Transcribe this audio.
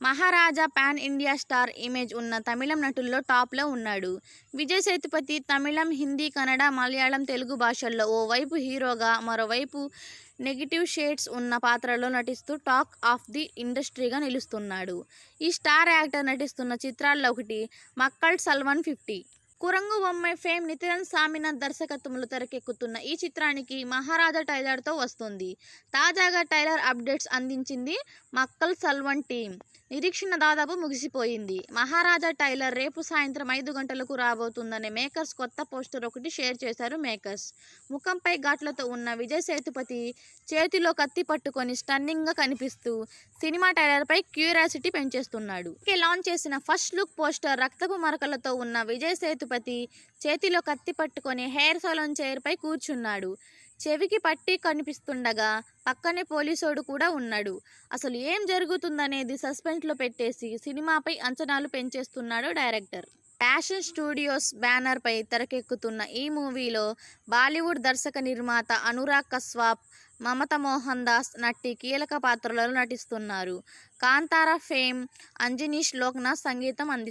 Maharaja pan India star image ఉన్న తమిళం నటుల్లో టాప్లో ఉన్నాడు. విజయ్ సేతుపతి తమిళం హిందీ కన్నడ మలయాళం తెలుగు భాషల్లో ఓవైపు హీరోగా మరోవైపు నెగిటివ్ షేడ్స్ ఉన్న పాత్రలో నటిస్తూ టాక్ ఆఫ్ ది ఇండస్ట్రీగా నిలుస్తున్నాడు. ఈ స్టార్ యాక్టర్ నటిస్తున్న చిత్రాల్లో ఒకటి మక్కల్ సల్వన్ ఫిఫ్టీ. కురంగు బొమ్మ ఫేమ్ నితిరన్ సామినాథ్ దర్శకత్వంలో తెరకెక్కుతున్న ఈ చిత్రానికి మహారాజా టైలర్తో వస్తుంది. తాజాగా టైలర్ అప్డేట్స్ అందించింది మక్కల్ సల్వన్ టీం నిరీక్షణ దాదాపు ముగిసిపోయింది. మహారాజా టైలర్ రేపు సాయంత్రం ఐదు గంటలకు రాబోతుందనే మేకర్స్ కొత్త పోస్టర్ ఒకటి షేర్ చేశారు మేకర్స్. ముఖంపై ఘాట్లతో ఉన్న విజయ్ సేతుపతి చేతిలో కత్తి పట్టుకొని స్టన్నింగ్గా కనిపిస్తూ సినిమా టైలర్పై క్యూరియాసిటీ పెంచేస్తున్నాడు. ఇక లాంచ్ చేసిన ఫస్ట్ లుక్ పోస్టర్ రక్తపు మరకలతో ఉన్న విజయ్ సేతుపతి చేతిలో కత్తి పట్టుకొని హెయిర్ సలూన్ చైర్పై కూర్చున్నాడు. చెవికి పట్టి కనిపిస్తుండగా పక్కనే పోలీసోడు కూడా ఉన్నాడు. అసలు ఏం జరుగుతుందనేది సస్పెన్స్లో పెట్టేసి సినిమాపై అంచనాలు పెంచేస్తున్నాడు డైరెక్టర్. ఫ్యాషన్ స్టూడియోస్ బ్యానర్పై తెరకెక్కుతున్న ఈ మూవీలో బాలీవుడ్ దర్శక నిర్మాత అనురాగ్ కస్వాప్ మమత మోహన్ దాస్ నటి కీలక పాత్రలలో నటిస్తున్నారు. కాంతారా ఫేమ్ అంజనీష్ లోక్నాథ్ సంగీతం అందిస్తున్నారు